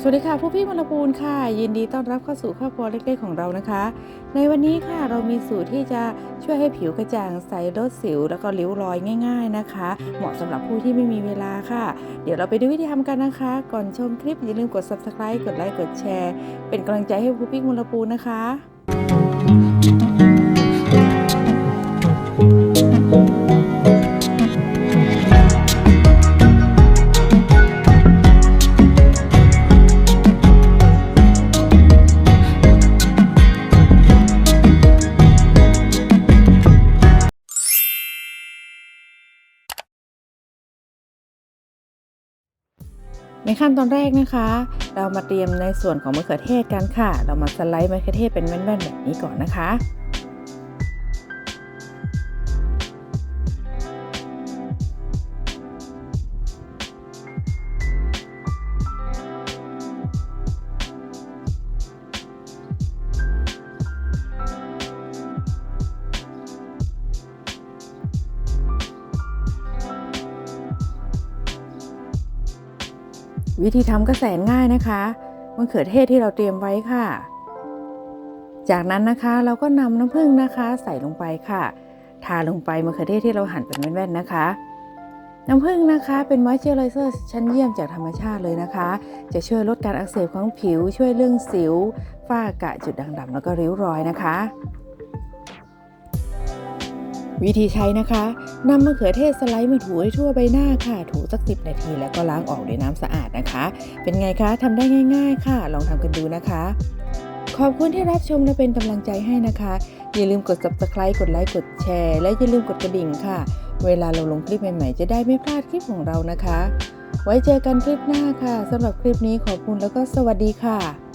สวัสดีค่ะผู้พี่มลปูนค่ะ ยินดีต้อนรับเข้าสู่ครอบครัวเล็กๆของเรานะคะ ในวันนี้ค่ะเรามีสูตรที่จะช่วยให้ผิวกระจ่างใสลดสิว แล้วก็ริ้วรอยง่าย ๆนะคะ เหมาะสำหรับผู้ที่ไม่มีเวลาค่ะ เดี๋ยวเราไปดูวิธีทำกันนะคะ ก่อนชมคลิปอย่าลืมกด subscribe กดไลค์กดแชร์ เป็นกำลังใจให้ผู้พี่มลปูนนะคะ ในขั้นตอนแรกนะคะ เรามาเตรียมในส่วนของมะเขือเทศกันค่ะ เรามาสไลด์มะเขือเทศเป็นแว่นๆแบบนี้ก่อนนะคะ วิธีทำก็แสนง่ายนะคะมะเขือเทศที่เราเตรียมไว้ค่ะ จากนั้นนะคะเราก็นำน้ำผึ้งนะคะ ใส่ลงไปค่ะ ทาลงไปมะเขือเทศที่เราหั่นเป็นแว่นๆนะคะ น้ำผึ้งนะคะเป็นมอยเจอไรเซอร์ชั้นเยี่ยมจากธรรมชาติเลยนะคะ จะช่วยลดการอักเสบของผิว ช่วยเรื่องสิวฝ้ากระจุดด่างดำแล้วก็ริ้วรอยนะคะ วิธีใช้นะคะนำมะเขือเทศสไลด์มาถูให้ทั่วใบหน้าค่ะ ถูสักสิบนาทีแล้วก็ล้างออกด้วยน้ำสะอาดนะคะ เป็นไงคะทำได้ง่าย ๆ ค่ะ ลองทำกันดูนะคะ ขอบคุณที่รับชมและเป็นกำลังใจให้นะคะ อย่าลืมกด subscribe กดไลค์ กดแชร์ และอย่าลืมกดกระดิ่งค่ะ เวลาเราลงคลิปใหม่ๆ จะได้ไม่พลาดคลิปของเรานะคะ ไว้เจอกันคลิปหน้าค่ะสำหรับคลิปนี้ขอบคุณแล้วก็สวัสดีค่ะ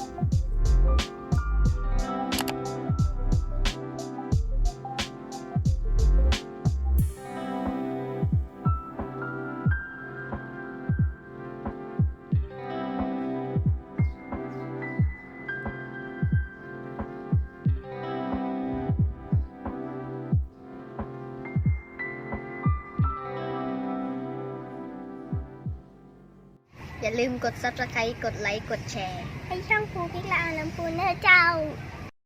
อย่าลืมกด subscribe กดไลค์ กดแชร์ ให้ช่องภูพิกละอาลำพูนเนอร์เจ้า